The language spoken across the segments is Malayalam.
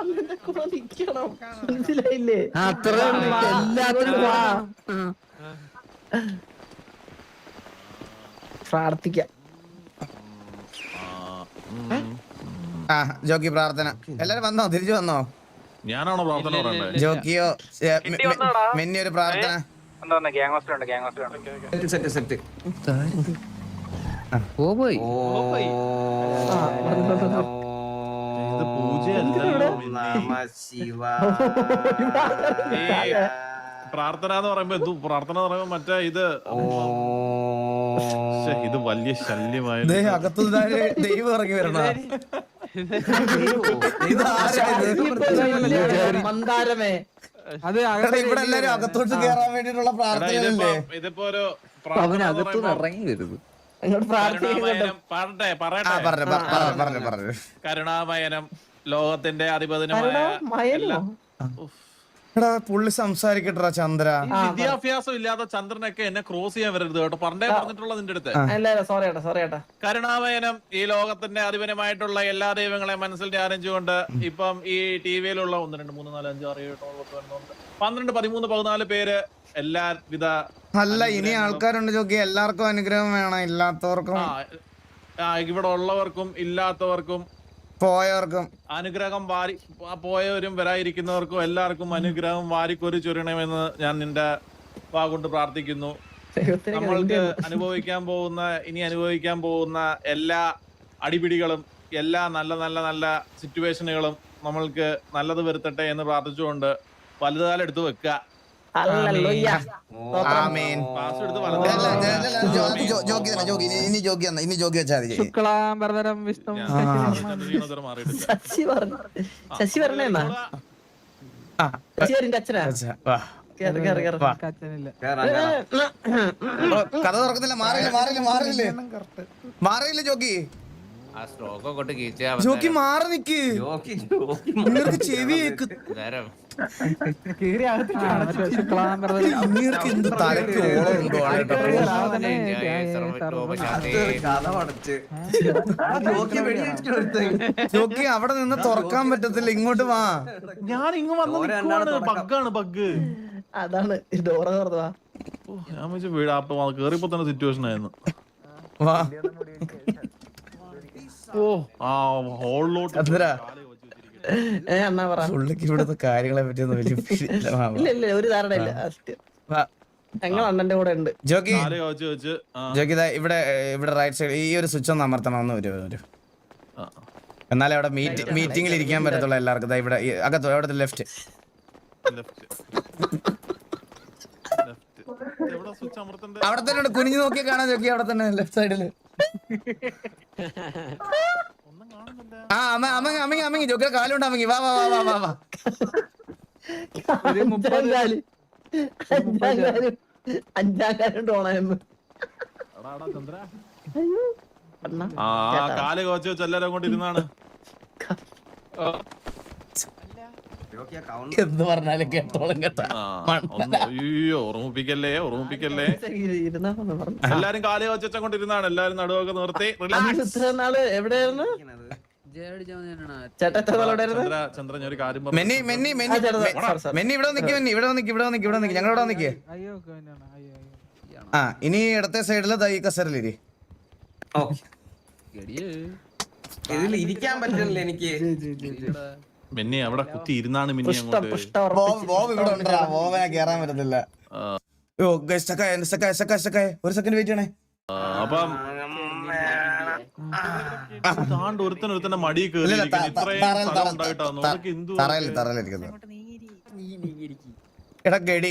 അണ്ണന്റെ കൂടെ നിക്കണം മനസ്സിലായില്ലേ അത്ര എല്ലാത്തിനും വാ. പ്രാർത്ഥിക്കാം. ആ ജോക്കി പ്രാർത്ഥന. എല്ലാരും വന്നോ? തിരിച്ചു വന്നോ? ഞാനാണോ പ്രാർത്ഥന പറയണ്ടേ? ജോക്കിയോ മെന്നി ഒരു പ്രാർത്ഥന? സെറ്റ് സെറ്റ് ഓ പോയി. പ്രാർത്ഥന എന്ന് പറയുമ്പോ എന്തു? പ്രാർത്ഥന എന്ന് പറയുമ്പോ മറ്റേ ഇത് ഇത് വലിയ ശല്യമായ ദേ അകത്തു ദൈവം ഇറങ്ങി വരണ. ഇത് ആരാ? ഇത്? മന്ദാരമേ. അത് ഇവിടെ എല്ലാരും അകത്തോട്ട് കേറാൻ വേണ്ടിട്ടുള്ള ഇതിപ്പോ ഇതിപ്പോ ഒരു പ്രാർത്ഥന ഇറങ്ങി പ്രാർത്ഥിക്കുന്നുണ്ട് കരുണാമയനം ലോകത്തിന്റെ അധിപതിനുമായ എല്ലാ-. എടാ പുള്ളി സംസാരിക്കട്ടാ ചന്ദ്ര. വിദ്യാഭ്യാസം ഇല്ലാത്ത ചന്ദ്രനൊക്കെ എന്നെ ക്രോസ് ചെയ്യാൻ വരരുത് കേട്ടോ. പണ്ടേ പറഞ്ഞിട്ടുള്ളത് നിന്റെ അടുത്ത്. അല്ല സോറി ഏട്ടാ സോറി ഏട്ടാ. കരുണാമയനം ഈ ലോകത്തിന്റെ അധിപനമായിട്ടുള്ള എല്ലാ ദൈവങ്ങളെ മനസ്സിൽ ധ്യാനിച്ചുകൊണ്ട് ഇപ്പം ഈ ടി വിയിലുള്ള ഒന്ന് രണ്ട് മൂന്ന് നാല് അഞ്ച് ആറ് ഏഴ് പത്ത് പന്ത്രണ്ട് പതിമൂന്ന് പതിനാല് പേര് എല്ലാവിധ അല്ല ഇനി ആൾക്കാരുണ്ട് ചോക്കി. എല്ലാവർക്കും അനുഗ്രഹം വേണം ഇല്ലാത്തവർക്കും. ഇവിടെ ഉള്ളവർക്കും ഇല്ലാത്തവർക്കും പോയവർക്കും. അനുഗ്രഹം വാരി പോയവരും വരായിരിക്കുന്നവർക്കും എല്ലാവർക്കും അനുഗ്രഹം വാരിക്കൊരു ചൊരിയണമെന്ന് ഞാൻ നിന്റെ വാഗുണ്ട് പ്രാർത്ഥിക്കുന്നു. നമ്മൾക്ക് അനുഭവിക്കാൻ പോകുന്ന ഇനി അനുഭവിക്കാൻ പോകുന്ന എല്ലാ അടിപിടികളും എല്ലാ നല്ല നല്ല നല്ല സിറ്റുവേഷനുകളും നമ്മൾക്ക് നല്ലത് വരുത്തട്ടെ എന്ന് പ്രാർത്ഥിച്ചുകൊണ്ട് വലുതാലെടുത്ത് വെക്കുക. ജോക്കി ഇനി- ജോക്കി തന്നെ ജോക്കി. വെച്ചാൽ മതി. വിഷ്ണു. ശശി പറഞ്ഞു ശശി അച്ഛനാ കഥ തുറക്കുന്നില്ല മാറിയില്ല മാറിയില്ല മാറിയില്ലേ? മാറിയില്ല ജോക്കി. ജോക്കി മാറി നിക്ക്. ജോക്കി ജോക്കി നിങ്ങൾക്ക് ചെവി കേക്ക്. അവിടെ നിന്ന് തുറക്കാൻ പറ്റത്തില്ല ഇങ്ങോട്ട് വാ ഞാൻ ഇങ്ങ് വന്ന്. ബഗ്ഗാണ് ബഗ് അതാണ് ഡോറ തുറന്നതാ ഞാൻ വെച്ച് വീട് അപ്പൊ കേറിപ്പോ തന്നെ സിറ്റുവേഷൻ ആയിരുന്നു വാ ഓ ആ ഹോളിലോട്ട് അണ്ണാ പറ. പുള്ളിക്ക് ഇവിടുത്തെ കാര്യങ്ങളെ പറ്റി ഒന്നും വലിയ. ഇല്ല ഇല്ല ഒരു ധാരണ ഇല്ല. ഞങ്ങൾ അണ്ണന്റെ കൂടെ ഉണ്ട്. ജോക്കി. ആ, ജോക്കി ദാ ഇവിടെ ഇവിടെ റൈറ്റ് സൈഡ് ഈ ഒരു സ്വിച്ച് ഒന്ന് അമർത്തണം ഒന്ന് വരും വരും. ആ. എന്നാലേ അവിടെ മീറ്റ് മീറ്റിംഗിൽ ഇരിക്കാൻ പറ്റത്തുള്ളൂ എല്ലാവർക്കും. ദാ ഇവിടെ ഈ അകത്തോ അവിടെ ലെഫ്റ്റ് ലെഫ്റ്റ് ലെഫ്റ്റ് എവിടെ സ്വിച്ച് അമർത്തണ്ടേ? അവിടെ തന്നെ ഉണ്ട്. കുനിഞ്ഞു നോക്കി കാണാൻ ജോക്കി. അവിടെ തന്നെ ലെഫ്റ്റ് സൈഡിൽ ആ അമ്മ അമ്മ അമ്മങ്ങി അമ്മങ്ങി ജോക്കിലെ കാലുണ്ട് അമ്മങ്ങി. വാ വാ വാ വാ വാ. വാ അഞ്ചാം കാൽ. അഞ്ചാം കാൽ അഞ്ചാം അണ്ണാ ആ ആ, കാൽ കവച്ച് വെച്ച് എല്ലാരും കൊണ്ട് ഇരുന്നാണ്. എന്ത് പറഞ്ഞാലും കേട്ടോളും കേട്ടാ. ഒന്ന് അയ്യോ ഓർമ്മിപ്പിക്കല്ലേ എല്ലാരും കാലി വച്ചം കൊണ്ടിരുന്നാണ്. കൊണ്ട് ഇരുന്നാണ് എല്ലാരും നടുവൊക്കെ നിർത്തി. എവിടെയായിരുന്നു? മെന്നി മെന്നി ആ മെന്നി. മെന്നി ഇവിടെ നിക്ക് മെന്നി ഇവിടെ നിക്ക് ഇവിടെ നിക്ക് ഇവിടെ നിക്ക് ഞങ്ങൾ ഇവിടെ നിക്ക് ആ ഇനി ഇടത്തെ സൈഡിൽ തൈ കസറിലിരി ഇതിൽ ഇരിക്കാൻ പറ്റില്ല എനിക്ക്. മിന്നി അവിടെ കുത്തി ഇരുന്നാണ് മിന്നി കേറാൻ പറ്റത്തില്ല. ഒരു സെക്കൻഡ് വെയിറ്റ് ചെയ്യണേ. അപ്പം താണ്ട് ഒരുത്തൻ ഒരുത്തന്റെ മടി എടാ ഗഡി.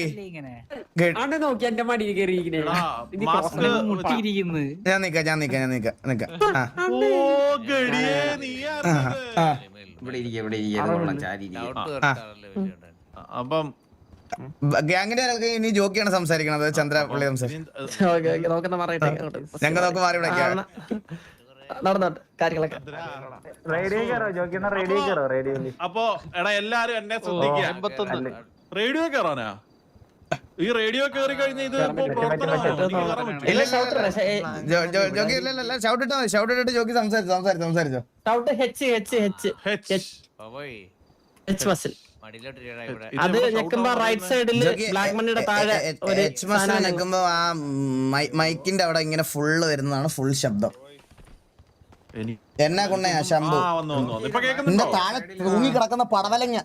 മുട്ടിയിരിക്കുന്നു. ഞാൻ നിക്കാം ഞാൻ നിക്കാം ഞാൻ നിക്കാം നിക്കാം. ഓ ഗടിയേ നീ ആ. ഇവിടെ ഇരിക്കുക ഇവിടെ ഇരിക്കുക ചാരി. അപ്പം ഗ്യാങ്ങിന്റെ ഇനി ജോക്കിയാണ് സംസാരിക്കണത് ചന്ദ്ര പുള്ളി സംസാരിക്കും. ഓക്കേ, ഓക്കേ, നമുക്കെന്നാ പറയട്ടെ അങ്ങോട്ട്. ഞങ്ങൾ നോക്ക് മാറി വിളിക്കാം അപ്പൊ എടാ എല്ലാരും എന്നെ ശ്രദ്ധിക്കുക. റേഡിയോ കയറാനാ ഈ റേഡിയോ കേറി കഴിഞ്ഞ ഇത് ഇപ്പോ പ്രവർത്തനമാണോ? എനിക്ക് കയറാൻ പറ്റുമോ? ഇല്ല ഷൗട്ടർ ജോ- ജോ- ജോക്കി ഇട്ടിട്ട് സംസാരിച്ചു സംസാരിച്ചു സംസാരിച്ചോ. അത് ഞെക്കുമ്പോ റൈറ്റ് സൈഡിൽ ബ്ലാക്ക് മണിയുടെ താഴെ ഒരു എച്ച് മസിൽ നിൽക്കുമ്പോ ആ മൈക്കിന്റെ അവിടെ ഇങ്ങനെ ഫുള്ള് വരുന്നതാണ് ഫുൾ ശബ്ദം. എനി- എന്നാ കൊണ്ടേ ശംഭു? ആ, വന്നു, വന്നു, വന്നു. ഇപ്പൊ നിന്റെ കേൾക്കുന്നുണ്ടോ? താഴെ തൂങ്ങി കിടക്കുന്ന പടവലങ്ങ.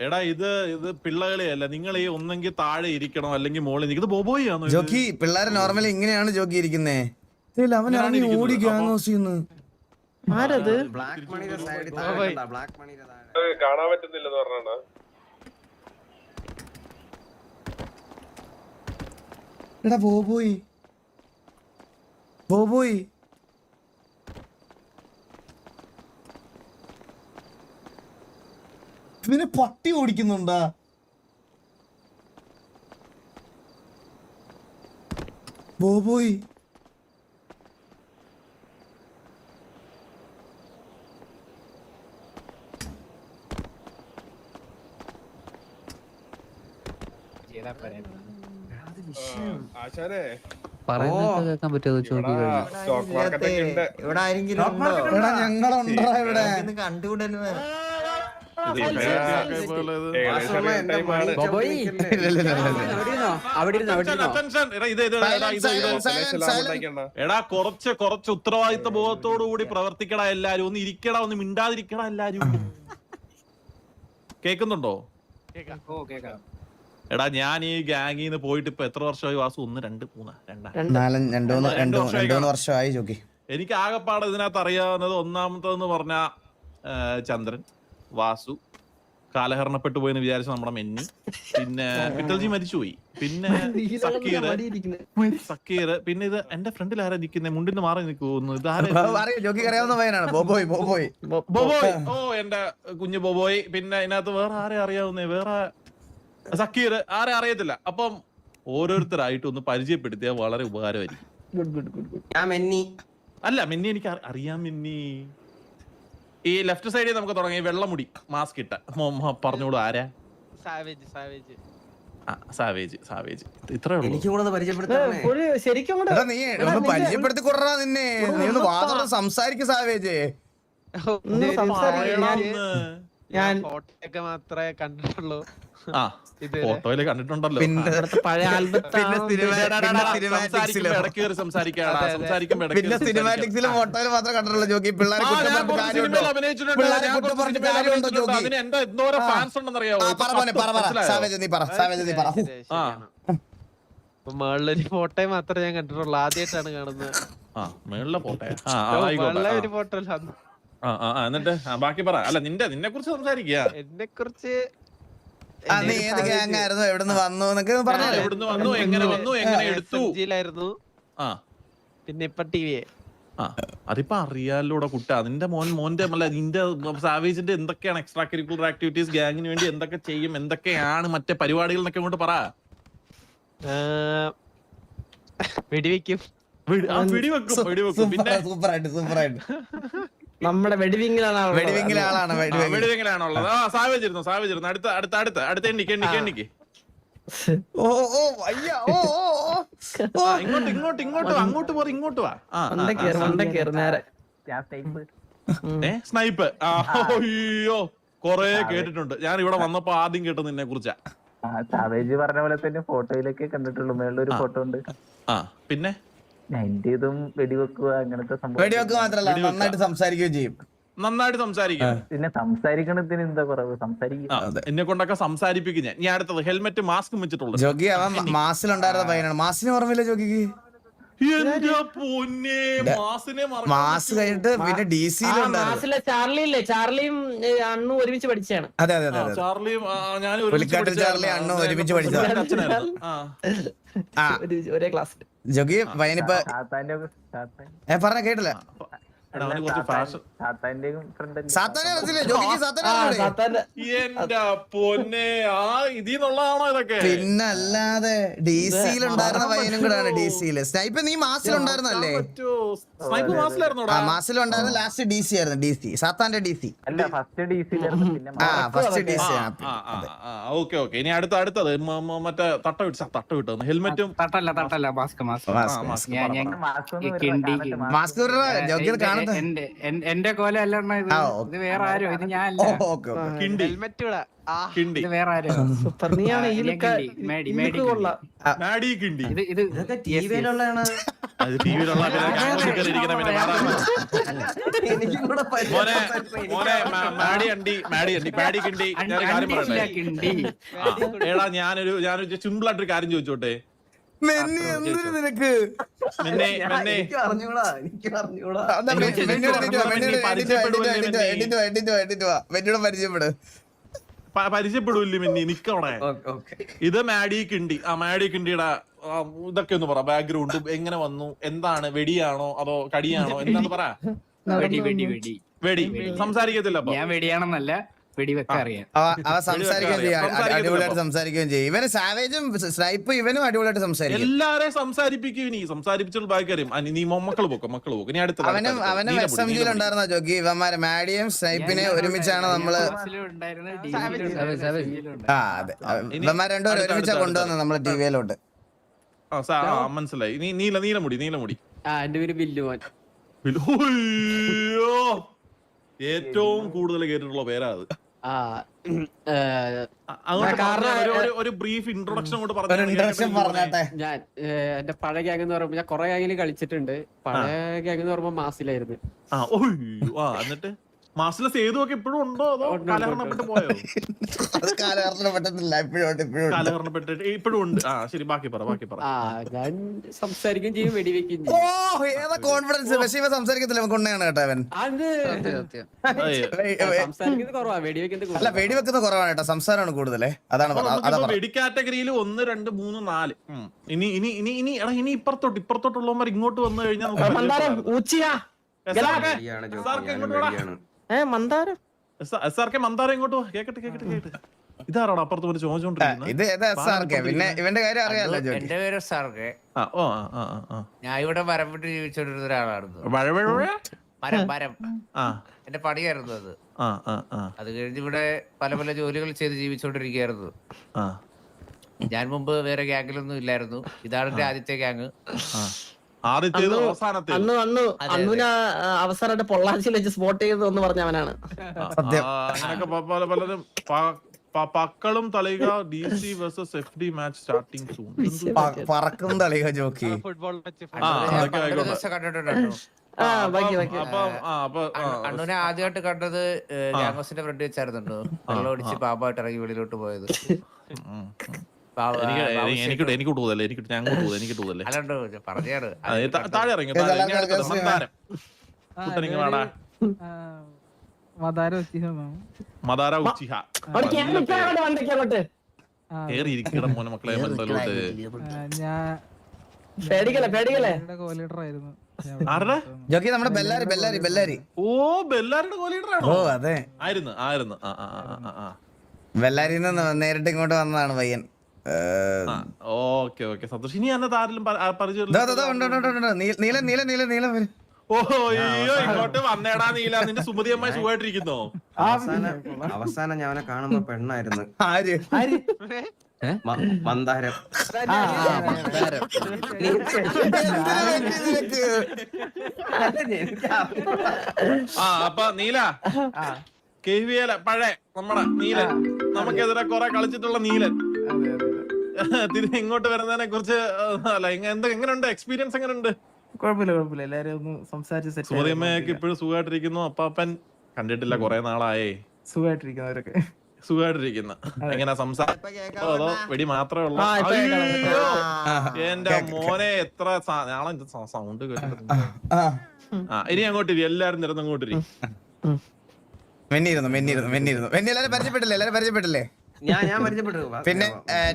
എടാ ഇത് ഇത് പിള്ളകളിയല്ല. നിങ്ങൾ ഈ ഒന്നെങ്കിൽ താഴെ ഇരിക്കണം അല്ലെങ്കിൽ മോളിൽ. ഇത് ബോബോയി ആണോ ജോക്കി പിള്ളേരെ നോർമലി ഇങ്ങനെയാണ് ജോക്കി ഇരിക്കുന്നേ. ഇരിക്കുന്നത്. ഓടി ഗ്യാങ് ഹൗസ് ആരത്? കാണാൻ പറ്റുന്നില്ലെന്ന് എടാ ബോബോയി. ബോബോയി പിന്നെ പട്ടി ഓടിക്കുന്നുണ്ടാ ബോബോയി ആശാനെ പറയുന്നതൊക്കെ കേൾക്കാൻ പറ്റുമോ ചോദിച്ചു കഴിഞ്ഞു സ്റ്റോക്ക് മാർക്കറ്റ് ഒക്കെ ഉണ്ട്. ഇവിടെ ആരെങ്കിലും ബോബോയ് ഞങ്ങളുണ്ടോ ഞങ്ങളുണ്ടാ ഇവിടെ? കണ്ടുകൂടരുത്. എടാ, കൊറച്ച് കൊറച്ച് ഉത്തരവാദിത്ത ബോധത്തോടു കൂടി പ്രവർത്തിക്കണ എല്ലാരും. ഒന്ന് ഇരിക്കടാ ഒന്ന് മിണ്ടാതിരിക്കണ എല്ലാരും. കേക്കുന്നുണ്ടോ ഓ കേക്കാം എടാ ഞാൻ ഈ ഗാങ്ങിന്ന് നിന്ന് പോയിട്ട് ഇപ്പൊ എത്ര വർഷമായി വാസു? ഒന്ന് രണ്ട് മൂന്ന് രണ്ടാ. നാലും രണ്ടു രണ്ട് രണ്ടു വർഷമായി രണ്ടു മൂന്ന് വർഷമായി ജോക്കി. എനിക്ക് ആകെപ്പാട് ഇതിനകത്ത് അറിയാവുന്നത് ഒന്നാമത്തേന്ന് പറഞ്ഞ ചന്ദ്രൻ. വാസു കാലഹരണപ്പെട്ടു പോയെന്ന് വിചാരിച്ച നമ്മുടെ മെന്നി. പിന്നെ പിത്തൽജി മരിച്ചുപോയി. പിന്നെ സക്കീർ സക്കീർ പിന്നെ ഇത് എന്റെ ഫ്രണ്ടിൽ ആരാ നിൽക്കുന്നത് മുണ്ടിന്ന് മാറി നിൽക്കുന്നു ഇത് ബോബോയ് ബോബോയ്. ബോബോയ്. ഓ എന്റെ കുഞ്ഞു ബോബോയ്. പിന്നെ ഇതിനകത്ത് വേറെ ആരെ അറിയാവുന്നേ? വേറെ സക്കീർ ആരെ അറിയത്തില്ല. അപ്പം ഓരോരുത്തരായിട്ട് ഒന്ന് പരിചയപ്പെടുത്തിയാൽ വളരെ ഉപകാരമായിരിക്കും. അല്ല ഗുഡ് ഗുഡ് ഗുഡ് ഞാൻ മെന്നി എനിക്ക് അറി- അറിയാം മിന്നി. ഈ ലെഫ്റ്റ് സൈഡിൽ നമുക്ക് തുടങ്ങി വെള്ളമുടി മാസ്ക് ഇട്ട. പറഞ്ഞോളൂ ആരാ? ആ, സാവേജ് സാവേജ്. ഇത്രേ ഉള്ളൂ. എനിക്ക് കൂടെ ഒരു ശരിക്കും എടാ നീ ഒന്ന് പരിചയപ്പെടുത്തി കൊടുറാ നിന്നെ. നീ ഒന്ന് വാതോട് സംസാരിക്ക് സാവേജ്. ഒന്ന്. ഞാൻ. ഞാൻ ഫോട്ടോയൊക്കെ മാത്രമേ കണ്ടിട്ടുള്ളൂ. ആ. ഫോട്ടോയിൽ കണ്ടിട്ടുണ്ടല്ലോ. പിന്നെ സിനിമാറ്റിക്സിലും ഫോട്ടോയിൽ മാത്രം കണ്ടിട്ടുള്ളൂ ജോക്കി. പിള്ളേരെ ആ, കുറ്റം ഞാൻ പറഞ്ഞിട്ട് കുറച്ച് കാര്യമുണ്ടോ? സിനിമയിൽ അഭിനയിച്ചിട്ടുണ്ട്. ഞാൻ കുറ്റം കുറച്ച് പറഞ്ഞിട്ട് സിനിമയിൽ കാര്യമുണ്ടോ അഭിനയിച്ചിട്ടുണ്ട്. ജോക്കി? അതിന് എന്റെ എന്തോരം ഫാൻസ് ഉണ്ടെന്നറിയാവോ? പറ പറ പറ നീ പറ സാവേജ് നീ പറ. ഹു. ആ. അപ്പൊ മുകളിലൊരു ഫോട്ടോ മാത്രമേ ഞാൻ കണ്ടിട്ടുള്ളൂ. ആദ്യമായിട്ടാണ് കാണുന്നത്. ആ മേളിലെ ആയിക്കോട്ടെ ഒരു ഫോട്ടോ എന്നിട്ട്? ബാക്കി പറ. അല്ല നിന്റെ നിന്നെ കുറിച്ച് സംസാരിക്കുക. എന്നെ കുറിച്ച് ആ നീ ഏത് ഗ്യാങ് ആയിരുന്നു എവിടുന്ന് വന്നു എന്നൊക്കെ പറഞ്ഞു എവിടുന്ന് വന്നു? എങ്ങനെ വന്നു? എങ്ങനെ എടുത്തു? ജിയിലായിരുന്നു. ആ. പിന്നെ ഇപ്പൊ ടി വി ആ. അതിപ്പോ അറിയാലോടെ കുട്ട. അതിന്റെ മോൻ മോന്റെ അല്ല നിന്റെ സാവേജിന്റെ എന്തൊക്കെയാണ് എക്സ്ട്രാ കരിക്കുലർ ആക്ടിവിറ്റീസ് ഗ്യാങ്ങിന് വേണ്ടി എന്തൊക്കെ ചെയ്യും എന്തൊക്കെയാണ് മറ്റേ പരിപാടികൾ എന്നൊക്കെ കൊണ്ട് പറ വെടിവെക്കും. വെടി- ആ, വെടിവെക്കും വെടിവെക്കും. പിന്നെ സൂപ്പർ ആയിട്ട് സൂപ്പർ ആയിട്ട് നമ്മുടെ. വെടിവെങ്കിലെ ആളാണ് വെടിവെങ്കിലാണുള്ളത് ആ സാവേജ് ഇരുന്നു അടുത്ത അടുത്ത അടുത്ത അടുത്ത എണ്ണിക്ക് എണ്ണിക്ക് എണ്ണിക്ക്. ഓ ഓ അയ്യ ഓ ഓ ഇങ്ങോട്ട് ഇങ്ങോട്ട് ഇങ്ങോട്ട് വാ, അങ്ങോട്ട് പോറി ഇങ്ങോട്ട് വാ. സ്നൈപ്പ്. അയ്യോ കൊറേ കേട്ടിട്ടുണ്ട്. ഞാൻ ഇവിടെ വന്നപ്പോ ആദ്യം കേട്ടത് നിന്നെ കുറിച്ചാ. സാവേജ് പറഞ്ഞ പോലെ തന്നെ ഫോട്ടോയിലൊക്കെ കണ്ടിട്ടുള്ളൂ. മേളിലൊരു ഒരു ഫോട്ടോ ഉണ്ട്. ആ പിന്നെ? എന്റെ ഇതും വെടിവെക്കുക അങ്ങനത്തെ സംഭവം വെടിവെക്കുക മാത്രല്ല. നന്നായിട്ട് സംസാരിക്കുകയും ചെയ്യും. നന്നായിട്ട് സംസാരിക്കും. പിന്നെ സംസാരിക്കണത്തിന് എന്താ കുറവ്? സംസാരിക്കും. എന്നെ കൊണ്ടൊക്കെ സംസാരിപ്പിക്കും ഞാൻ. ഞാൻ അടുത്തത് ഹെൽമെറ്റ് മാസ്ക് വെച്ചിട്ടുള്ളത്. ജോഗി അവൻ മാസിലുണ്ടായിരുന്ന പയ്യനാണ്. മാസിന് ഓർമ്മയില്ല ജോഗിക്ക്? മാസ് കഴിഞ്ഞിട്ട് പിന്നെ ഡി സിയിലുണ്ടായിരുന്നു മാസിലെ ചാർലി ചാർലിയും അണ്ണു ഒരുമിച്ച് പഠിച്ചാണ് അതെ അതെ അതെ ചാർലിയും പുലിക്കാട്ടിൽ. ചാർലി അണ്ണു ഒരുമിച്ച് പഠിച്ചതാണ്. ഒരേ ക്ലാസ്സിൽ ജോഗി പയ്യനിപ്പോ പറഞ്ഞ കേട്ടില്ല. പൊന്നെ ആ ഇതിന്നുള്ളതാണോ ഇതൊക്കെ? പിന്നല്ലാതെ ഡി സിയിൽ ഉണ്ടായിരുന്ന പയ്യനും കൂടാണ് ഡി സിയിൽ സ്നൈപ്പ് നീ മാസിൽ ഉണ്ടായിരുന്നല്ലേ മാസിൽ ഉണ്ടായിരുന്ന മാസിലുണ്ടായിരുന്ന ലാസ്റ്റ് ഡി സി ആയിരുന്നു ഡി സി. സാത്താന്റെ ഡി സി. അല്ല ഫസ്റ്റ് ഡി പിന്നെ ആ first D C okay okay. ഇനി അടുത്ത അടുത്തത്. മറ്റേ തട്ട വിട്ട് തട്ട വിട്ടു ഹെൽമെറ്റും തട്ടല്ല തട്ടല്ല. Mask mask. മാസ്ക്. മാസ്ക്. കാണും എന്റെ എന്റെ കോല അല്ല ഇത്. ഇത് വേറെ ആരോ? ഇത് ഞാൻ ഞാനൊരു ഞാനൊരു സിമ്പിൾ ആയിട്ടൊരു കാര്യം ചോദിച്ചോട്ടെ? മെന്നി എന്തിനു നിനക്ക്? മെന്നിയോട് പരിചയപ്പെട്. പരിചയപ്പെടൂല്ലേ മിന്നി? നിക്കവിടെ ഇത് മാഡി കിണ്ടി. ആ മാഡി കിണ്ടിയുടെ ഇതൊക്കെ ഒന്ന് പറ. ബാക്ക്ഗ്രൗണ്ട് എങ്ങനെ വന്നു? എന്താണ്? വെടിയാണോ? അതോ കടിയാണോ? എന്താന്ന് പറ. വെടി വെടി വെടി. വെടി. സംസാരിക്കത്തില്ല അപ്പൊ. ഞാൻ വെടിയാണെന്നല്ല. അവ അവ സംസാരിക്കുകയും ചെയ്യും. അ- സംസാരിക്കത്തില്ല അടിപൊളിയായിട്ട് അപ്പൊ. സംസാരിക്കുകയും ചെയ്യും. ഇവന് സാവേജും സ്നൈപ്പ് ഇവനും അടിപൊളിയായിട്ട് സംസാരിക്കും. എല്ലാരെയും സംസാരിപ്പിക്കും ഇനി. സംസാരിപ്പിച്ചുള്ള ബാക്കി കാര്യം അനി നീ മക്കൾ പോക്കും മക്കൾ പോക്കും. ഇനി അടുത്ത അവനും അടുത്തത്. അവനും എസ് എം ജിയിൽ ഉണ്ടായിരുന്ന ജോക്കി? ഇവന്മാരെ മാഡിയും സ്നൈപ്പിനെ ഒരുമിച്ചാണ് നമ്മൾ. ആ അതെ. ഇവന്മാർ രണ്ടുപേരും ഒരുമിച്ചാ കൊണ്ടുവന്നത് നമ്മളെ ടി വിയിലോട്ട് മനസ്സിലായി. നീ നീല നീലമുടി നീലമുടി ആ എന്റെ പേര് ബില്ലുമോൻ പിന്നെ- ഏറ്റവും കൂടുതൽ കേട്ടിട്ടുള്ള പേരാ അത്. ഞാൻ എന്റെ പഴയ ഗ്യാങ് എന്ന് പറയുമ്പോ ഞാൻ കൊറേ ഗ്യാങ്ങിൽ കളിച്ചിട്ടുണ്ട്. പഴയ ഗ്യാങ് എന്ന് പറയുമ്പോ മാസിലായിരുന്നു. എന്നിട്ട്? മാസിലെ സേതു ഒക്കെ ഇപ്പോഴും ഉണ്ടോ അതോ കാലഹരണപ്പെട്ട് പോയോ? അത് ഇപ്പോഴും ഉണ്ട് ഇപ്പോഴും ഉണ്ട്. കാലഹരണപ്പെട്ടിട്ട് ഇപ്പോഴും ഉണ്ട്. ആ ശരി ബാക്കി പറ ബാക്കി പറ. ആ ഞാൻ സംസാരിക്കുകയും ചെയ്യും വെടിവെക്കുകയും ഓ ഏതാ കോൺഫിഡൻസ് പക്ഷേ ഇവ സംസാരിക്കത്തില്ല കൊണ്ടാണ് കേട്ടോ അവൻ. അത്. സംസാരിക്കുന്നത് കുറവാ വെടിവെക്കുന്നത് അല്ല കൂടുതലാ. വെടിവെക്കുന്ന കുറവാണ് കേട്ടോ സംസാരമാണ് കൂടുതലേ. അതാണ് വെടി കാറ്റഗറിയിൽ ഒന്ന് രണ്ട് മൂന്ന് നാല്. ഇനി ഇനി ഇനി ഇനി എടാ ഇനി ഇപ്പുറത്തോട്ട് ഇപ്പുറത്തോട്ടുള്ളവന്മാർ ഇങ്ങോട്ട് വന്നു കഴിഞ്ഞാൽ നമുക്ക് SRK ഇങ്ങോട്ട് വാ. റെഡിയാണ് ഏ മന്ദാരം എസ്- SRK മന്ദാരം ഇങ്ങോട്ട് കേക്കട്ടെ കേക്കട്ടെ കേക്കട്ടെ. ഇതാരാടാ അപ്പുറത്ത് ചോദിച്ചോണ്ടിരിക്കുന്നത് കെ. പിന്നെ ഇവന്റെ കാര്യം അറിയാലോ എന്റെ പേര് ആ ഞാൻ ഇവിടെ മരപ്പെട്ട് ജീവിച്ചോണ്ടിരുന്ന ആ. എന്റെ പണിയായിരുന്നു അത്. ആ ആ ആ. അത് കഴിഞ്ഞ് ഇവിടെ പല പല ജോലികൾ ചെയ്ത് ജീവിച്ചോണ്ടിരിക്കുകയായിരുന്നു. ആ. ഞാൻ മുമ്പ് വേറെ ഗ്യാങ്ങിലൊന്നും ഇല്ലായിരുന്നു. ഇതാണ് എന്റെ ആദ്യത്തെ ഗ്യാങ്. ആദ്യത്തേത് അന്ന് അവസാനത്തേത് അന്ന് അന്ന് അതെ. പൊള്ളാച്ചിയിൽ വെച്ച് സ്പോട്ട് ചെയ്തത് എന്ന് പറഞ്ഞവനാണ്. പല പലരും പ- പ- പക്കളും തളിക D C versus F D match starting soon പറക്കും തളിക ജോക്കി. ഫുട്ബോൾ അണ്ണുനെ ആദ്യമായിട്ട് കണ്ടത് ഗ്യാങ്സിന്റെ ഫ്രണ്ട് വെച്ചായിരുന്നു. വെള്ളം ഒടിച്ച് പാമ്പായിട്ട് ഇറങ്ങി വെളിയിലോട്ട് പോയത്. എനിക്ക് എനിക്ക് എനിക്ക് ശരിക്കും- എനിക്ക് ഞാൻ ഇട്ടൂതല്ലേ എനിക്ക് ഇട്ടൂതല്ലേ അല്ലാണ്ട് പറഞ്ഞാണ് ആ, ഈ താ- താഴെ ഇറങ്ങി മദാര ഉച്ചിഹ കേറി ഇരിക്കണം മോനെ മക്കളെ മനസ്സിലോട്ട് പേടിക്കല്ലേ പേടിക്കല്ലേ? ആരുടെ? ജോക്കി നമ്മുടെ ബെല്ലാരി ബെല്ലാരി ബെല്ലാരി. ഓ ബെല്ലാരിയുടെ കോലീഡറാണോ? ഓ അതെ. ആയിരുന്നു ആയിരുന്നു. ആ നേരിട്ട് ഇങ്ങോട്ട് വന്നതാണ് പയ്യൻ. Okay okay. സന്തോഷം ഇനി എന്നെ പരിചയം വന്നേടാ നീല. നിന്റെ സുഖമായിട്ടിരിക്കുന്നോ? അവസാനം അവസാനം ഞാൻ അവനെ കാണുമ്പോ പെണ്ണായിരുന്നു. ആര്? മന്ദാരം. ആ അപ്പൊ നീല കെ വി എല പഴയ നമ്മടെ നീലൻ. നമുക്കെതിരെ കൊറേ കളിച്ചിട്ടുള്ള നീലൻ. തിരിഞ്ഞ് ഇങ്ങോട്ട് വരുന്നതിനെ കുറിച്ച് അല്ല എന്താ എങ്ങനെയുണ്ട്? എക്സ്പീരിയൻസ് എങ്ങനെയുണ്ട്? കുഴപ്പമില്ല കുഴപ്പമില്ല. എല്ലാരും ഒന്ന് സംസാരിച്ച് സൂര്യമ്മയൊക്കെ അമ്മയൊക്കെ ഇപ്പോഴും സുഖമായിട്ടിരിക്കുന്നു. അപ്പാപ്പൻ കണ്ടിട്ടില്ല കുറെ നാളായേ. സുഖമായിട്ടിരിക്കുന്നവരൊക്കെ. സുഖമായിട്ടിരിക്കുന്ന. എങ്ങനെ സംസാരം വെടി മാത്രമേ ഉള്ളൂ? എന്റെ മോനെ എത്ര നാളെ സൗണ്ട് ആ. ഇനി അങ്ങോട്ട് ഇരി. എല്ലാരും നിരന്ന് അങ്ങോട്ട് ഇരി. മെന്നിരുന്നു മെന്നിയിരുന്നു മെന്നിയിരുന്നു മെന്നി എല്ലാരും പരിചയപ്പെട്ടില്ലേ? എല്ലാരും പരിചയപ്പെട്ടില്ലേ? പിന്നെ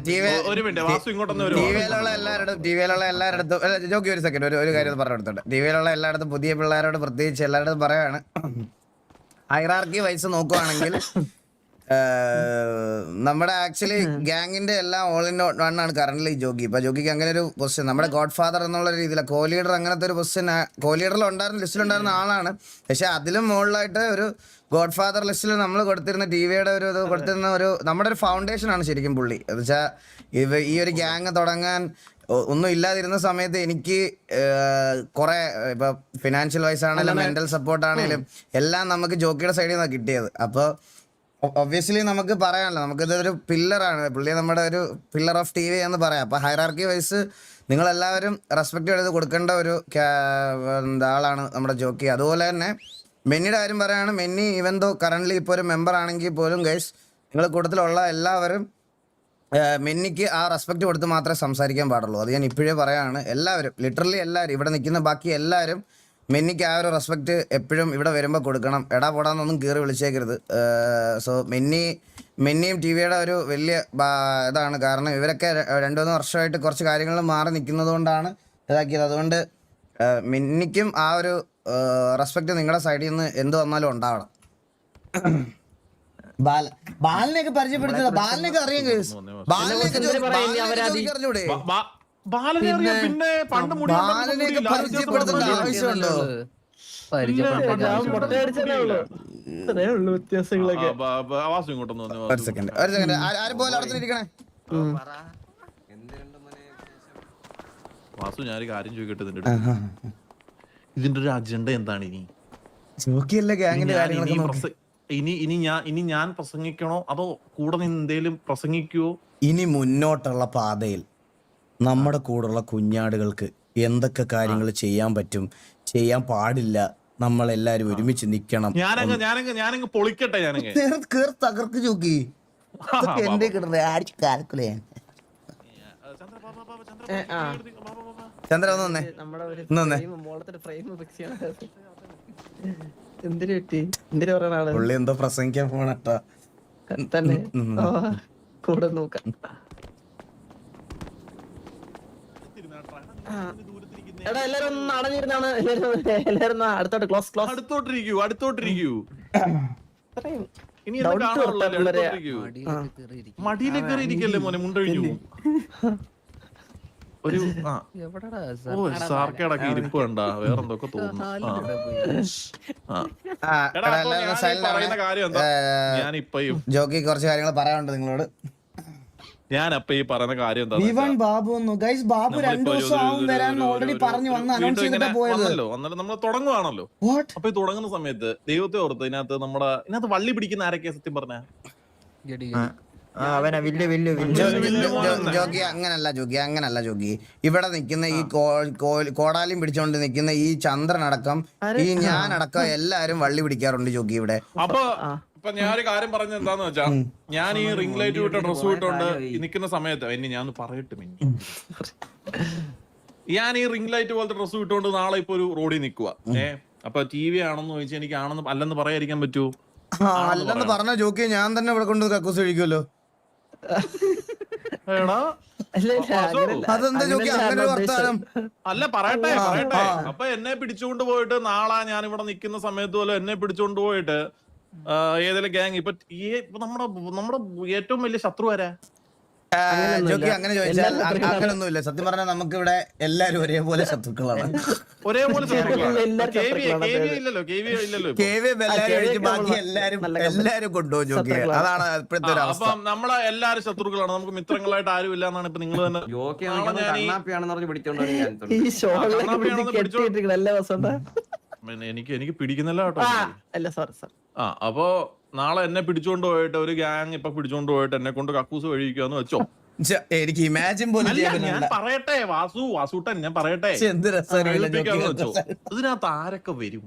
ടിവിയിലുള്ള എല്ലാവരോടും ഒരു മിനിറ്റ് വാസു ഇങ്ങോട്ടൊന്ന് വരും വിയിലുള്ള എല്ലാവരുടെ ടി വിയിലുള്ള ജോക്കി ഒരു സെക്കൻഡ് ഒരു ഒരു കാര്യം പറഞ്ഞു കൊടുത്തോട്ടെ. ടിവിയിലുള്ള എല്ലായിടത്തും പുതിയ പിള്ളേരോട് പ്രത്യേകിച്ച് എല്ലായിടത്തും പറയാണ് ഹൈറാർക്കി വയസ്സ് നോക്കുവാണെങ്കിൽ നമ്മുടെ ആക്ച്വലി ഗാങ്ങിന്റെ എല്ലാം ഓൾ ഇൻ വൺ ആണ് കറന്റ് ജോക്കി. ഇപ്പൊ ജോക്കിക്ക് അങ്ങനെ ഒരു പൊസിഷൻ നമ്മുടെ ഗോഡ് ഫാദർ എന്നുള്ള രീതിയിലാണ് കോ ലീഡർ അങ്ങനത്തെ ഒരു പൊസിഷൻ കോ ലീഡറിൽ ഉണ്ടായിരുന്ന ലിസ്റ്റിൽ ഉണ്ടായിരുന്ന ആളാണ്. പക്ഷെ അതിലും മുകളിലായിട്ട് ഒരു ഗോഡ് ഫാദർ ലിസ്റ്റിൽ നമ്മൾ കൊടുത്തിരുന്ന ടി വിയുടെ ഒരു ഇത് കൊടുത്തിരുന്ന ഒരു നമ്മുടെ ഒരു ഫൗണ്ടേഷൻ ആണ് ശരിക്കും പുള്ളി. എന്ന് വെച്ചാൽ ഇവ ഈ ഒരു ഗ്യാങ് തുടങ്ങാൻ ഒന്നും ഇല്ലാതിരുന്ന സമയത്ത് എനിക്ക് കുറെ ഇപ്പൊ ഫിനാൻഷ്യൽ വൈസ് ആണെങ്കിലും മെന്റൽ സപ്പോർട്ട് ആണെങ്കിലും എല്ലാം നമുക്ക് ജോക്കിയുടെ സൈഡിൽ നിന്നാണ് കിട്ടിയത്. അപ്പോൾ ഒബ്വിയസ്ലി നമുക്ക് പറയാനല്ലോ നമുക്കിത് ഒരു പില്ലറാണ് പുള്ളി നമ്മുടെ ഒരു പില്ലർ ഓഫ് ടി വി എന്ന് പറയാം. അപ്പോൾ ഹൈറാർക്കി വൈസ് നിങ്ങളെല്ലാവരും റെസ്പെക്ട് ചെയ്ത് കൊടുക്കേണ്ട ഒരു എന്താ ആളാണ് നമ്മുടെ ജോക്കി. അതുപോലെ തന്നെ മെന്നിയുടെ കാര്യം പറയുകയാണ് മെന്നി ഇവൻ ദോ കറന്റ്ലി ഇപ്പോൾ ഒരു മെമ്പർ ആണെങ്കിൽ പോലും ഗൈസ് നിങ്ങൾ കൂട്ടത്തിലുള്ള എല്ലാവരും മെന്നിക്ക് ആ റെസ്പെക്ട് കൊടുത്ത് മാത്രമേ സംസാരിക്കാൻ പാടുള്ളൂ. അത് ഞാൻ ഇപ്പോഴേ പറയാണ്. എല്ലാവരും ലിറ്ററലി എല്ലാവരും ഇവിടെ നിൽക്കുന്ന ബാക്കി എല്ലാവരും മെന്നിക്ക് ആ ഒരു റെസ്പെക്ട് എപ്പോഴും ഇവിടെ വരുമ്പോൾ കൊടുക്കണം. എടാ പോടാന്നൊന്നും കയറി വിളിച്ചേക്കരുത്. സോ മെന്നി മെന്നിയും ടി വിയുടെ ഒരു വലിയ ഇതാണ്. കാരണം ഇവരൊക്കെ രണ്ടു മൂന്ന് വർഷമായിട്ട് കുറച്ച് കാര്യങ്ങൾ മാറി നിൽക്കുന്നത് കൊണ്ടാണ് ഇതാക്കിയത്. അതുകൊണ്ട് മെന്നിക്കും ആ ഒരു റെസ്പെക്ട് നിങ്ങളുടെ സൈഡിൽ നിന്ന് എന്ത് വന്നാലും ഉണ്ടാവണം. ബാല ബാലിനെയൊക്കെ പരിചയപ്പെടുത്തത് ബാലിനെയൊക്കെ അറിയാം കേസ് ബാലിനെയൊക്കെ പിന്നെ പണ്ട് ബാലനെയൊക്കെ പരിചയപ്പെടുത്തേണ്ട ആവശ്യമുണ്ടോ? ഒരു സെക്കൻഡ് ഒരു സെക്കൻഡ് ആരും പോലെ അവിടെ തന്നെ ഇരിക്കണേ വാസു ഞാനൊരു കാര്യം ചോദിക്കട്ടെ. ഇതിന്റെ ഒരു അജണ്ട എന്താണ് ഇനി ജോക്കിയല്ലേ ഗ്യാങ്ങിന്റെ ഞാൻ ഇനി കാര്യങ്ങളൊക്കെ നോക്കി ഇനി ഇനി ഞാൻ ഇനി ഞാൻ പ്രസംഗിക്കണോ അതോ കൂടെ നിന്ന് എന്തേലും പ്രസംഗിക്കുവോ ഇനി മുന്നോട്ടുള്ള പാതയിൽ നമ്മുടെ കൂടെയുള്ള കുഞ്ഞാടുകൾക്ക് എന്തൊക്കെ കാര്യങ്ങൾ ചെയ്യാൻ പറ്റും ചെയ്യാൻ പാടില്ല നമ്മളെല്ലാരും ഒരുമിച്ച് നിക്കണം ഞാനങ്ങ് ഞാനങ്ങ് ഞാനങ്ങ് പൊളിക്കട്ടെ ഞാനങ്ങ് കേറ് തകർക്ക് ചോക്കി ഇതൊക്കെ എന്റെ കിടന്നേ ആടിച്ച് കാൽക്കുലേ ചന്ദ്ര. ഒന്ന് വന്നേ. എന്തിനു പറ്റി? എന്തിനു പറയുന്ന ആൾ? പുള്ളി എന്തോ പ്രസംഗിക്കാൻ പോണട്ടാ തന്നെ. കൂടെ നോക്കാം. എടാ എല്ലാരും അടഞ്ഞിരുന്നാണ് എല്ലാരും എല്ലാരും അടുത്തോട്ട് ക്ലോസ് ക്ലോസ്. അടുത്തോട്ടിരിക്കൂ അടുത്തോട്ടിരിക്കൂ. ഇനി മടിയിലേക്ക് കയറി ഇരിക്കല്ലേ മോനെ മുണ്ടഴിഞ്ഞു. ഒരു ഓ സാർക്കേടൊക്കെ ഇരിപ്പ് കണ്ട വേറെന്തൊക്കെ തോന്നുന്നു. ജോക്കി കുറച്ച് കാര്യങ്ങൾ പറയാനുണ്ട് നിങ്ങളോട്. ഞാൻ അപ്പൊ ഈ പറയുന്ന കാര്യം എന്താ വിവൻ ബാബു ഗൈസ് ബാബു രണ്ടു ദിവസം ആവും വരാൻ ഓൾറെഡി പറഞ്ഞു. വന്ന് അനൗൺസ് ചെയ്തിട്ട് പോയത്. അന്നേരം നമ്മൾ തുടങ്ങുവാണല്ലോ. വാട്ട് അപ്പൊ ഈ തുടങ്ങുന്ന സമയത്ത് ദൈവത്തെ ഓർത്ത് ഇതിനകത്ത് നമ്മുടെ ഇതിനകത്ത് വള്ളി പിടിക്കുന്ന ആരൊക്കെയാ സത്യം പറഞ്ഞ? അവനാ വില്ല് വില്ല് വില്ല്. ജോഗി അങ്ങനല്ല ജോഗി അങ്ങനല്ല ജോഗി. ഇവിടെ നിൽക്കുന്ന ഈ കോടാലിയും പിടിച്ചോണ്ട് നിൽക്കുന്ന ഈ ചന്ദ്രനടക്കം ഈ ഞാനടക്കം എല്ലാരും വള്ളി പിടിക്കാറുണ്ട് ജോഗി ഇവിടെ. അപ്പൊ ഇപ്പൊ ഞാനൊരു ഒരു കാര്യം പറഞ്ഞ എന്താന്ന് വെച്ചാ ഞാൻ ഈ റിംഗ് ലൈറ്റ് വിട്ട ഡ്രസ് വിട്ടോണ്ട് നിൽക്കുന്ന സമയത്ത് എന്നെ ഞാൻ പറയട്ടെ മിന്നി. ഞാൻ ഈ റിംഗ് ലൈറ്റ് പോലത്തെ ഡ്രസ് വിട്ടുകൊണ്ട് നാളെ ഇപ്പൊ ഒരു റോഡിൽ നിൽക്കുക ഏ അപ്പൊ ടി വി ആണെന്ന് ചോദിച്ചാൽ എനിക്ക് ആണെന്ന് അല്ലെന്ന് പറയാതിരിക്കാൻ പറ്റൂ അല്ലെന്ന് പറഞ്ഞ ജോക്കി ഞാൻ തന്നെ ഇവിടെ കൊണ്ട് കക്കൂസ് കഴിക്കുമല്ലോ. അതെന്താ ജോക്കി? അങ്ങനെ ഒരു വർത്താനം. അല്ല പറയട്ടെ പറയട്ടെ. അപ്പൊ എന്നെ പിടിച്ചുകൊണ്ട് പോയിട്ട് നാളെ ഞാൻ ഇവിടെ നിൽക്കുന്ന സമയത്ത് പോലെ എന്നെ പിടിച്ചുകൊണ്ട് പോയിട്ട് ഏതെങ്കിലും ഗ്യാങ് ഇപ്പൊ ഈ ഇപ്പൊ നമ്മുടെ നമ്മുടെ ഏറ്റവും വലിയ ശത്രു ആരാ? ജോക്കി അങ്ങനെ ചോദിച്ചാൽ. അങ്ങനൊന്നുമില്ല. സത്യം പറഞ്ഞാൽ നമുക്ക് ഇവിടെ എല്ലാരും ഒരേപോലെ ശത്രുക്കളാണ്. ഒരേപോലെ ഇല്ലല്ലോ കെ വി ഒഴിച്ച് ബാക്കി എല്ലാരും എല്ലാരും കൊണ്ടുപോകും ജോക്കി? അതാണ് ഇപ്പോഴത്തെ ഒരു അവസ്ഥ നമ്മളെ എല്ലാരും ശത്രുക്കളാണ്. നമുക്ക് മിത്രങ്ങളായിട്ട് ആരും ഇല്ല എന്നാണ് ഇപ്പൊ നിങ്ങൾ തന്നെ. പിടിച്ചോണ്ട് എനിക്ക് എനിക്ക് പിടിക്കുന്നില്ല കേട്ടോ അല്ല സോറി സോറി ആ അപ്പോ നാളെ എന്നെ പിടിച്ചോണ്ട് പോയിട്ട് ഒരു ഗ്യാങ് ഇപ്പൊ പിടിച്ചോണ്ട് പോയിട്ട് എന്നെ കൊണ്ട് കക്കൂസ് കഴിക്കാന്ന് വെച്ചോ? എനിക്ക് ഇമാജിൻ പോലും ഞാൻ പറയട്ടെ വാസു വാസൂട്ടൻ ഞാൻ പറയട്ടെ. എന്ത്. വെച്ചോ? അതിനകത്ത് ആരൊക്കെ വരും?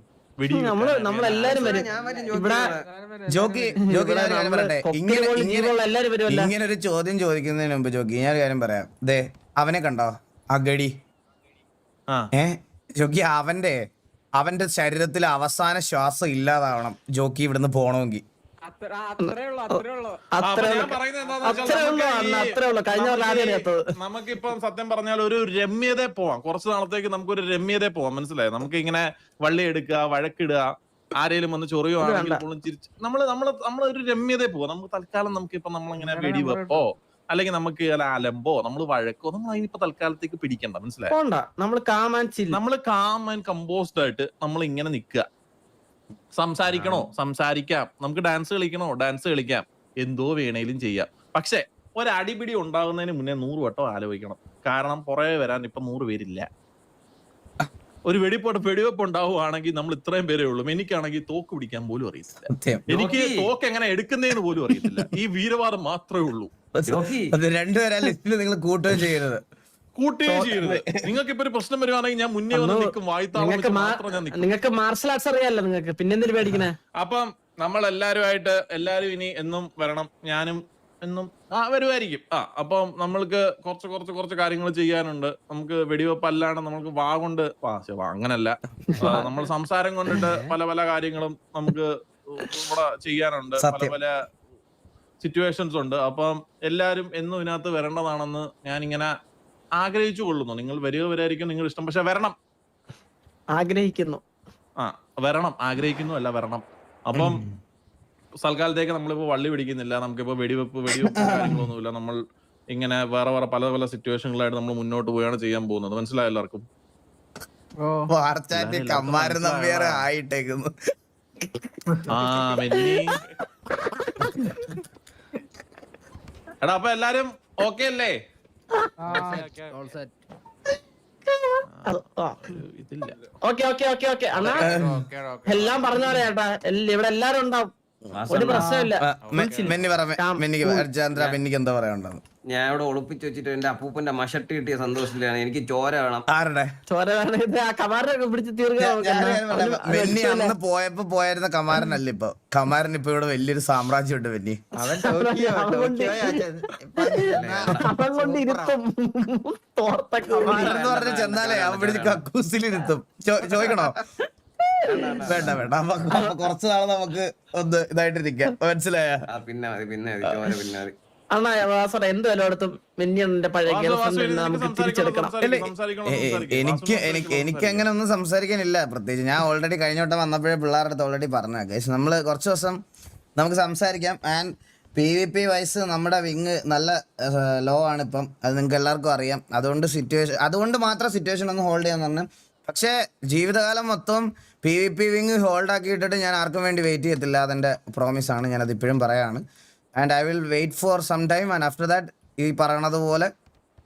ഇങ്ങനെ ഒരു ചോദ്യം ചോദിക്കുന്നതിന് മുമ്പ് ജോക്കി ഞാൻ ഒരു കാര്യം പറയാം. ദേ അവനെ കണ്ടോ? അഗടി ഗടി ആ. ഏ ജോക്കി അവന്റെ അവന്റെ ശരീരത്തിൽ അവസാന ശ്വാസം ഇല്ലാതാവണം. ജോക്കി ഇവിടുന്ന് അറിയാത്തത് നമുക്കിപ്പം സത്യം പറഞ്ഞാൽ ഒരു രമ്യതയെ പോവാം. കുറച്ച് നാളത്തേക്ക് നമുക്ക് ഒരു രമ്യതയെ പോവാം. മനസ്സിലായി? നമുക്ക് ഇങ്ങനെ വള്ളി എടുക്കുക വഴക്കിടുക ആരെങ്കിലും വന്ന് ചൊറിയുവാണെങ്കിൽ നമ്മൾ നമ്മൾ നമ്മളൊരു ഒരു രമ്യത പോവാം. നമുക്ക് തൽക്കാലം നമുക്ക് ഇപ്പൊ നമ്മളിങ്ങനെ വെടിവെപ്പോ അല്ലെങ്കിൽ നമുക്ക് അല്ല അലമ്പോ നമ്മൾ വഴക്കോ നമ്മൾ അതിനിപ്പോ തൽക്കാലത്തേക്ക് പിടിക്കണ്ട മനസ്സിലായി? ചില്ല നമ്മൾ കാം ആൻഡ് കമ്പോസ്ഡ് ആയിട്ട് നമ്മൾ ഇങ്ങനെ നിക്കുക സംസാരിക്കണോ സംസാരിക്കാം. നമുക്ക് ഡാൻസ് കളിക്കണോ? ഡാൻസ് കളിക്കാം. എന്തോ വേണേലും ചെയ്യാം. പക്ഷെ ഒരടിപിടി ഉണ്ടാകുന്നതിന് മുന്നേ നൂറ് വട്ടം ആലോചിക്കണം. കാരണം പുറകെ വരാൻ ഇപ്പൊ നൂറ് പേരില്ല. ഒരു വെടിപ്പോട്ട് വെടിവെപ്പ് ഉണ്ടാവുകയാണെങ്കിൽ നമ്മൾ ഇത്രയും പേരേ ഉള്ളൂ. എനിക്കാണെങ്കിൽ തോക്ക് പിടിക്കാൻ പോലും അറിയത്തില്ല. സത്യം. എനിക്ക് തോക്ക് എങ്ങനെ എടുക്കുന്നതെന്ന് പോലും അറിയത്തില്ല. ഈ വീരവാദം മാത്രമേ ഉള്ളൂ. രണ്ടുപേരാ ലിസ്റ്റിൽ നിങ്ങൾ കൂട്ടുകയും ചെയ്യരുത്. കൂട്ടുകയും ചെയ്യരുത്. നിങ്ങൾക്ക് ഇപ്പൊ ഒരു പ്രശ്നം വരുവാണെങ്കിൽ ഞാൻ മുന്നേ വന്ന് നിൽക്കും. വായ്ത്താളം നിങ്ങൾക്ക് മാർഷൽ ആർട്സ് അറിയാലോ നിങ്ങൾക്ക്. പിന്നെ എന്തിനു പേടിക്കണേ? അപ്പം നമ്മൾ എല്ലാരുമായിട്ട് എല്ലാരും ഇനി എന്നും വരണം. ഞാനും എന്നും ആ വരുമായിരിക്കും ആ അപ്പം നമ്മൾക്ക് കുറച്ച് കുറച്ച് കുറച്ച് കാര്യങ്ങൾ ചെയ്യാനുണ്ട്. നമുക്ക് വെടിവെപ്പ് അല്ലാണ്ട് നമുക്ക് വാ കൊണ്ട് അങ്ങനല്ല. നമ്മൾ സംസാരം കൊണ്ടിട്ട് പല പല കാര്യങ്ങളും നമുക്ക് ഇവിടെ ചെയ്യാനുണ്ട്. പല പല സിറ്റുവേഷൻസ് ഉണ്ട്. അപ്പം എല്ലാരും എന്നും ഇതിനകത്ത് വരേണ്ടതാണെന്ന് ഞാൻ ഇങ്ങനെ ആഗ്രഹിച്ചു കൊള്ളുന്നു. നിങ്ങൾ വരിക വരായിരിക്കും നിങ്ങൾ ഇഷ്ടം. പക്ഷെ വരണം. ആഗ്രഹിക്കുന്നു. ആ വരണം. ആഗ്രഹിക്കുന്നു അല്ല വരണം. അപ്പം തൽക്കാലത്തേക്ക് നമ്മളിപ്പോ വള്ളി പിടിക്കുന്നില്ല നമുക്കിപ്പോ വെടിവെപ്പ് വെടിവെപ്പ് കാര്യങ്ങളൊന്നുമില്ല. നമ്മൾ ഇങ്ങനെ വേറെ വേറെ പല പല സിറ്റുവേഷനുകളായിട്ട് നമ്മൾ മുന്നോട്ട് പോവുകയാണ് ചെയ്യാൻ പോകുന്നത്. മനസ്സിലായ എല്ലാവർക്കും? വാർച്ചാറ്റി കമ്മാരൻ നമ്പിയാറ് ആയിട്ടേക്കുന്നു. ആ മെന്നി. എടാ അപ്പൊ എല്ലാരും ഓക്കെ അല്ലേ? All set. ഇതില്ല. ഓക്കെ ഓക്കെ ഓക്കെ ഓക്കെ അണ്ണാ ഓക്കെ ഓക്കെ എല്ലാം പറഞ്ഞ പോലെ ചേട്ടാ ഇവിടെ എല്ലാരും ഉണ്ടാവും. ഒരു പ്രശ്നമില്ല. മെന്നിക്ക് എന്താ പറയാനുണ്ടെന്ന് ഞാൻ ഇവിടെ ഒളിപ്പിച്ച് വെച്ചിട്ട് എന്റെ അപ്പൂപ്പന്റെ മഷട്ട് കിട്ടിയ സന്തോഷത്തിലാണ്. എനിക്ക് ചോര വേണം. ആരുടെ? ചോര വേണം. പിടിച്ച്. അന്ന് പോയപ്പോ പോയിരുന്ന കമാരനല്ല ഇപ്പൊ? കമാരൻ ഇപ്പൊ ഇവിടെ വലിയൊരു സാമ്രാജ്യം ഉണ്ട് വെന്നി. അവൻ ടോക്കിയോ അവൻ കൊണ്ട് ടോക്കിയോ അവൻ ഇരുത്തും. കമാരൻ എന്ന് പറഞ്ഞ ചെന്നാലേ അവൻ പിടിച്ച് കക്കൂസിലിരുത്തും. ചോദിക്കണോ? വേണ്ട വേണ്ട. കുറച്ച് നാൾ നമുക്ക് ഒന്ന് ഇതായിട്ടിരിക്കാം. മനസ്സിലായ? പിന്നെ മതി പിന്നെ മതി. പിന്നെ മതി. അണ്ണാ വാസറ എന്ത് വിലയെടുത്തും മിന്നിയുടെ പഴയ നമുക്ക് തിരിച്ചെടുക്കണം. എനിക്ക് എനിക്ക് എനിക്ക് അങ്ങനെ ഒന്നും സംസാരിക്കാനില്ല പ്രത്യേകിച്ച്. ഞാൻ ഓൾറെഡി കഴിഞ്ഞ വട്ടം വന്നപ്പോഴേ പിള്ളേരുടെ അടുത്ത് ഓൾറെഡി പറഞ്ഞു കേസ് നമ്മൾ കുറച്ച് ദിവസം നമുക്ക് സംസാരിക്കാം. And P V P wise നമ്മുടെ വിങ് നല്ല ലോ ആണ് ഇപ്പം. അത് നിങ്ങൾക്ക് എല്ലാവർക്കും അറിയാം. അതുകൊണ്ട് സിറ്റുവേഷൻ അതുകൊണ്ട് മാത്രം സിറ്റുവേഷൻ ഒന്ന് ഹോൾഡ് ചെയ്യാന്ന് പറഞ്ഞു പക്ഷേ ജീവിതകാലം മൊത്തം P V P wing hold ആക്കിയിട്ടിട്ട് ഞാൻ ആർക്കും വേണ്ടി വെയിറ്റ് ചെയ്യത്തില്ല അതെന്റെ പ്രോമിസ് ആണ്. ഞാനത് ഇപ്പോഴും പറയാണ്. And I will wait for some time and after that ഈ പറയണത് പോലെ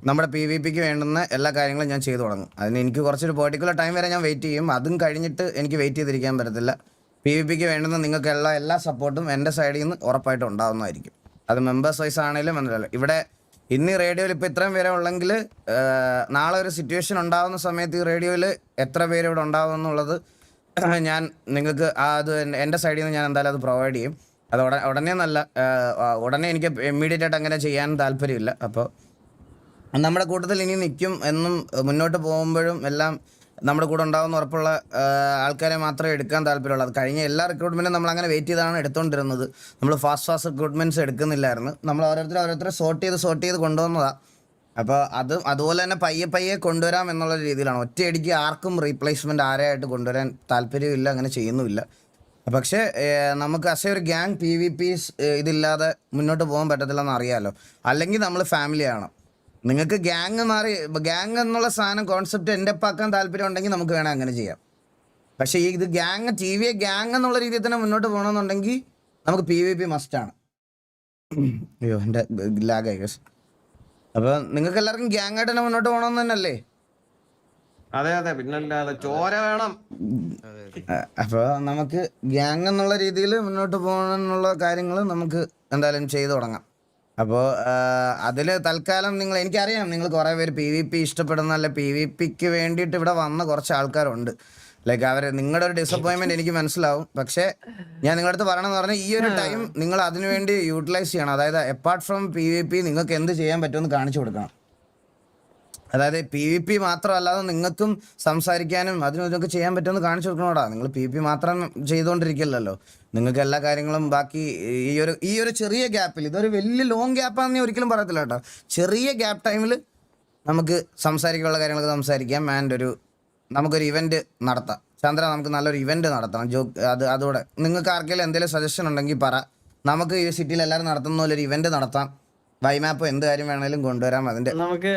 നമ്മുടെ പി വി പിക്ക് വേണ്ടുന്ന എല്ലാ കാര്യങ്ങളും ഞാൻ ചെയ്തു തുടങ്ങും. അതിന് എനിക്ക് കുറച്ചൊരു പെർട്ടിക്കുലർ ടൈം വരെ ഞാൻ വെയിറ്റ് ചെയ്യും. അതും കഴിഞ്ഞിട്ട് എനിക്ക് വെയിറ്റ് ചെയ്തിരിക്കാൻ പറ്റത്തില്ല. പി വി പിക്ക് വേണ്ടുന്ന നിങ്ങൾക്കുള്ള എല്ലാ സപ്പോർട്ടും എന്റെ സൈഡിൽ നിന്ന് ഉറപ്പായിട്ടും ഉണ്ടാകുന്നതായിരിക്കും അത് മെമ്പേഴ്സ് വൈസ് ആണെങ്കിലും ഇവിടെ ഇന്ന് റേഡിയോയിൽ ഇപ്പോൾ ഇത്രയും പേരെ ഉള്ളെങ്കിൽ നാളെ ഒരു സിറ്റുവേഷൻ ഉണ്ടാകുന്ന സമയത്ത് ഈ റേഡിയോയിൽ എത്ര പേര് ഇവിടെ ഉണ്ടാവും എന്നുള്ളത് ഞാൻ നിങ്ങൾക്ക് അത് എന്റെ സൈഡിൽ നിന്ന് ഞാൻ എന്തായാലും അത് പ്രൊവൈഡ് ചെയ്യും. അത് ഉടനെ ഉടനെ നല്ല ഉടനെ എനിക്ക് ഇമ്മീഡിയറ്റ് ആയിട്ട് അങ്ങനെ ചെയ്യാൻ താല്പര്യമില്ല. അപ്പോൾ നമ്മുടെ കൂട്ടത്തിൽ ഇനി നിൽക്കും എന്നും മുന്നോട്ട് പോകുമ്പോഴും എല്ലാം നമ്മുടെ കൂടെ ഉണ്ടാവുന്ന ഉറപ്പുള്ള ആൾക്കാരെ മാത്രമേ എടുക്കാൻ താല്പര്യമുള്ളൂ. അത് കഴിഞ്ഞ എല്ലാ റിക്രൂട്ട്മെന്റും നമ്മൾ അങ്ങനെ വെയിറ്റ് ചെയ്താണ് എടുത്തുകൊണ്ടിരുന്നത് നമ്മൾ ഫാസ്റ്റ് ഫാസ്റ്റ് റിക്രൂട്ട്മെന്റ്സ് എടുക്കുന്നില്ലായിരുന്നു. നമ്മൾ ഓരോരുത്തരും ഓരോരുത്തരെ സോർട്ട് ചെയ്ത് സോർട്ട് ചെയ്ത് കൊണ്ടുവന്നതാണ് അപ്പോൾ അത് അതുപോലെ തന്നെ പയ്യെ പയ്യെ കൊണ്ടുവരാം എന്നുള്ള രീതിയിലാണ്. ഒറ്റയടിക്ക് ആർക്കും റീപ്ലേസ്മെന്റ് ആരെയായിട്ട് കൊണ്ടുവരാൻ താല്പര്യമില്ല അങ്ങനെ ചെയ്യുന്നുമില്ല. പക്ഷേ നമുക്ക് അസേ ഒരു ഗ്യാങ് പി വി പിസ് ഇതില്ലാതെ മുന്നോട്ട് പോകാൻ പറ്റത്തില്ലെന്ന് അറിയാലോ. അല്ലെങ്കിൽ നമ്മൾ ഫാമിലി ആണ് നിങ്ങൾക്ക് ഗ്യാങ് മാറി ഗ്യാങ് എന്നുള്ള സാധനം കോൺസെപ്റ്റ് എന്റെ പാക്കാൻ താല്പര്യം ഉണ്ടെങ്കിൽ നമുക്ക് വേണം അങ്ങനെ ചെയ്യാം. പക്ഷേ ഈ ഇത് ഗ്യാങ് ടി വി ഗ്യാങ് എന്നുള്ള രീതിയിൽ തന്നെ മുന്നോട്ട് പോകണമെന്നുണ്ടെങ്കിൽ നമുക്ക് പി വി പി മസ്റ്റാണ് അയ്യോ എന്റെ ലാഗായി ഗസ് അപ്പോൾ നിങ്ങൾക്ക് എല്ലാവർക്കും ഗ്യാങ് ആയിട്ട് തന്നെ മുന്നോട്ട് പോകണമെന്ന് തന്നെയല്ലേ അതെ അതെ. പിന്നല്ലാതെ ചോര വേണം. അപ്പോൾ നമുക്ക് ഗ്യാങ് എന്നുള്ള രീതിയിൽ മുന്നോട്ട് പോകണമെന്നുള്ള കാര്യങ്ങൾ നമുക്ക് എന്തായാലും ചെയ്തു തുടങ്ങാം. അപ്പോൾ അതിൽ തൽക്കാലം നിങ്ങൾ എനിക്കറിയാം നിങ്ങൾ കുറേ പേര് പി വി പി ഇഷ്ടപ്പെടുന്ന അല്ലെ പി വി പിക്ക് വേണ്ടിയിട്ട് ഇവിടെ വന്ന കുറച്ച് ആൾക്കാരുണ്ട്. ലൈക്ക് അവർ നിങ്ങളുടെ ഒരു ഡിസപ്പോയിൻമെന്റ് എനിക്ക് മനസ്സിലാവും. പക്ഷേ ഞാൻ നിങ്ങളുടെ അടുത്ത് പറയണമെന്ന് പറഞ്ഞാൽ ഈ ഒരു ടൈം നിങ്ങൾ അതിനുവേണ്ടി യൂട്ടിലൈസ് ചെയ്യണം. അതായത് apart from P V P നിങ്ങൾക്ക് എന്ത് ചെയ്യാൻ പറ്റുമെന്ന് കാണിച്ചു കൊടുക്കണം. അതായത് പി വി പി മാത്രമല്ലാതെ നിങ്ങൾക്കും സംസാരിക്കാനും അതിനും ചെയ്യാൻ പറ്റുമെന്ന് കാണിച്ചു കൊടുക്കണോടാ. നിങ്ങൾ പി പി മാത്രം ചെയ്തുകൊണ്ടിരിക്കില്ലല്ലോ. നിങ്ങൾക്ക് എല്ലാ കാര്യങ്ങളും ബാക്കി ഈ ഒരു ഈ ഒരു ചെറിയ ഗ്യാപ്പിൽ ഇതൊരു വലിയ ലോങ് ഗ്യാപ്പാണെന്ന് ഒരിക്കലും പറയത്തില്ല കേട്ടോ. ചെറിയ ഗ്യാപ്പ് ടൈമിൽ നമുക്ക് സംസാരിക്കാനുള്ള കാര്യങ്ങളൊക്കെ സംസാരിക്കാം ആൻഡ് ഒരു നമുക്കൊരു ഇവന്റ് നടത്താം. ചന്ദ്ര നമുക്ക് നല്ലൊരു ഇവന്റ് നടത്തണം. ജോ അത് അതോടെ. നിങ്ങൾക്ക് ആർക്കെങ്കിലും എന്തെങ്കിലും സജഷൻ ഉണ്ടെങ്കിൽ പറ. നമുക്ക് ഈ സിറ്റിയിൽ എല്ലാവരും നടത്തുന്ന പോലെ ഒരു ഇവന്റ് നടത്താം വൈമാപ്പ് എന്ത് കാര്യം വേണമെങ്കിലും കൊണ്ടുവരാം അതിന്റെ. നമുക്ക്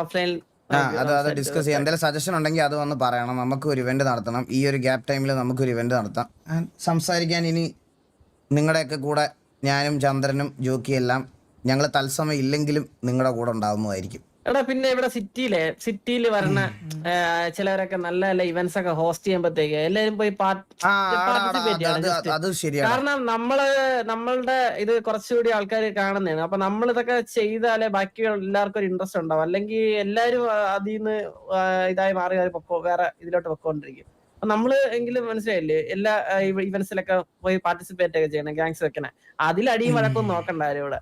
ഓഫ്ലൈൻ അത് അത് ഡിസ്കസ് ചെയ്യാം. എന്തെങ്കിലും സജഷൻ ഉണ്ടെങ്കിൽ അത് വന്ന് പറയണം. നമുക്ക് ഒരു ഇവന്റ് നടത്തണം. ഈ ഒരു ഗ്യാപ് ടൈമിൽ നമുക്ക് ഒരു ഇവന്റ് നടത്താം. സംസാരിക്കാൻ ഇനി നിങ്ങളുടെയൊക്കെ കൂടെ ഞാനും ചന്ദ്രനും ജോക്കിയെല്ലാം ഞങ്ങൾ തത്സമയം ഇല്ലെങ്കിലും നിങ്ങളുടെ കൂടെ ഉണ്ടാവുന്നതായിരിക്കും. എടാ പിന്നെ ഇവിടെ സിറ്റിയിലെ സിറ്റിയിൽ വരണ ചിലവരൊക്കെ നല്ല നല്ല ഇവന്റ്സ് ഒക്കെ ഹോസ്റ്റ് ചെയ്യുമ്പോഴത്തേക്ക് എല്ലാരും പോയി പാർട്ടിസിപ്പേറ്റ് കാരണം നമ്മൾ നമ്മളുടെ ഇത് കുറച്ചുകൂടി ആൾക്കാർ കാണുന്നതാണ്. അപ്പൊ നമ്മൾ ഇതൊക്കെ ചെയ്താലേ ബാക്കി എല്ലാവർക്കും ഒരു ഇൻട്രസ്റ്റ് ഉണ്ടാവും. അല്ലെങ്കിൽ എല്ലാരും അതിൽ നിന്ന് ഇതായി മാറി മാറി പൊക്കോ വേറെ ഇതിലോട്ട് പൊക്കോണ്ടിരിക്കും. അപ്പൊ നമ്മൾ എങ്കിലും മനസ്സിലായില്ലേ എല്ലാ ഇവന്റ്സിലൊക്കെ പോയി പാർട്ടിസിപ്പേറ്റ് ഒക്കെ ചെയ്യണം ഗാങ്സ് വെക്കണേ. അതിലടിയും വഴക്കൊന്നും നോക്കണ്ട ആരും ഇവിടെ.